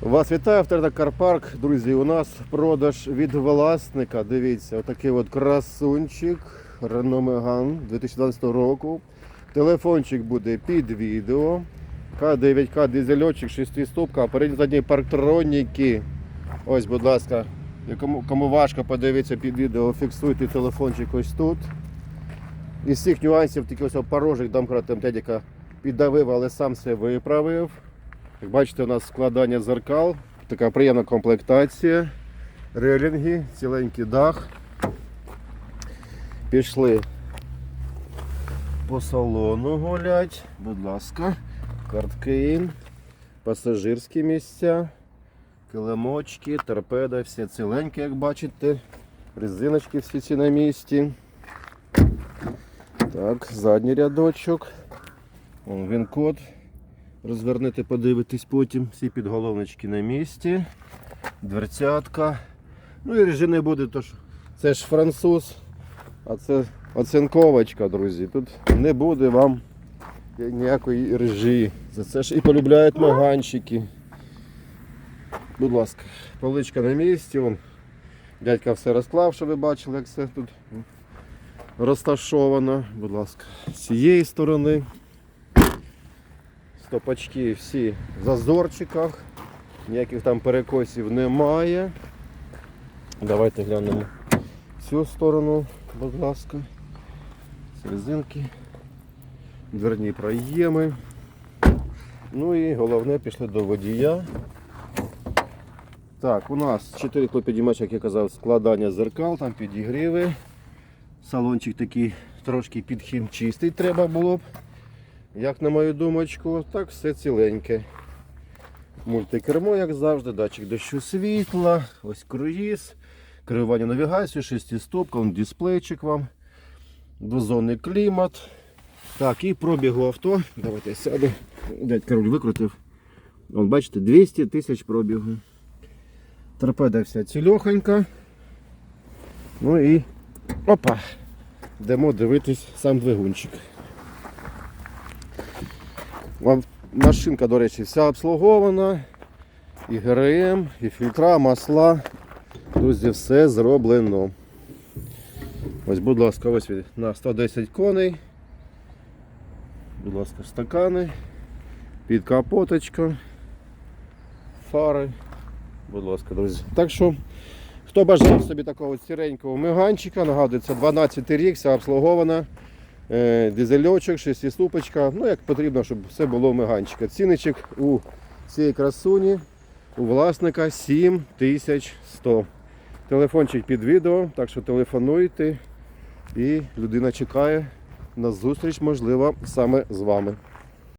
Вас вітає авторитет Карпарк. Друзі, у нас продаж від власника. Дивіться, отакий от красунчик Renault Megane 2012 року. Телефончик буде під відео. К9К дизельочок, 6 ступка, передні задні парктроніки. Ось, будь ласка, кому, кому важко подивитися під відео, фіксуйте телефончик ось тут. Із цих нюансів тільки ось порожик домкратом дядька піддавив, але сам все виправив. Як бачите, у нас складання зеркал, така приємна комплектація, релінги, ціленький дах. Пішли по салону гулять, будь ласка, карткейн, пасажирські місця, килимочки, торпеда, все ціленьке, як бачите. Резиночки всі ці на місці. Так, задній рядочок. Вон він код. Розвернете, подивитись потім. Всі підголовнички на місці. Дверцятка. Ну і режи не буде, тож це ж француз, а це оцинковочка, друзі. Тут не буде вам ніякої режі. За це ж і полюбляють маганщики. Будь ласка, поличка на місці. Вон. Дядька все розклав, щоб ви бачили, як все тут розташовано. Будь ласка, з цієї сторони. Стопачки всі в зазорчиках, ніяких там перекосів немає. Давайте глянемо цю сторону, будь ласка. Резинки, дверні проєми. Ну і головне пішли до водія. Так, у нас 4 хлопідіймача, як я казав, складання зеркал, там підігріви. Салончик такий трошки підхімчистий треба було б. Як на мою думочку, так все ціленьке. Мультикермо, як завжди, датчик дощу світла, ось круїз, керування навігацією, шестистопка, вон дисплейчик вам, двозонний клімат. Так, і пробігу авто. Давайте я сяду. Дядька руль викрутив. Вон, бачите, 200 тисяч пробігу. Торпеда вся цільохонька. Ну і опа! Йдемо дивитись сам двигунчик. Машинка, до речі, вся обслугована. І ГРМ, і фільтра, масла. Друзі, все зроблено. Ось, будь ласка, ось на 110 коней. Будь ласка, стакани, підкапоточка, фари. Будь ласка, друзі. Так що, хто бажав собі такого сіренького миганчика, нагадую, це 12 рік, вся обслугована. Е, Дизельочок, шестиступочка, ну як потрібно, щоб все було в миганчика. Ціничок у цієї красуні у власника 7100. Телефончик під відео, так що телефонуйте і людина чекає на зустріч, можливо, саме з вами.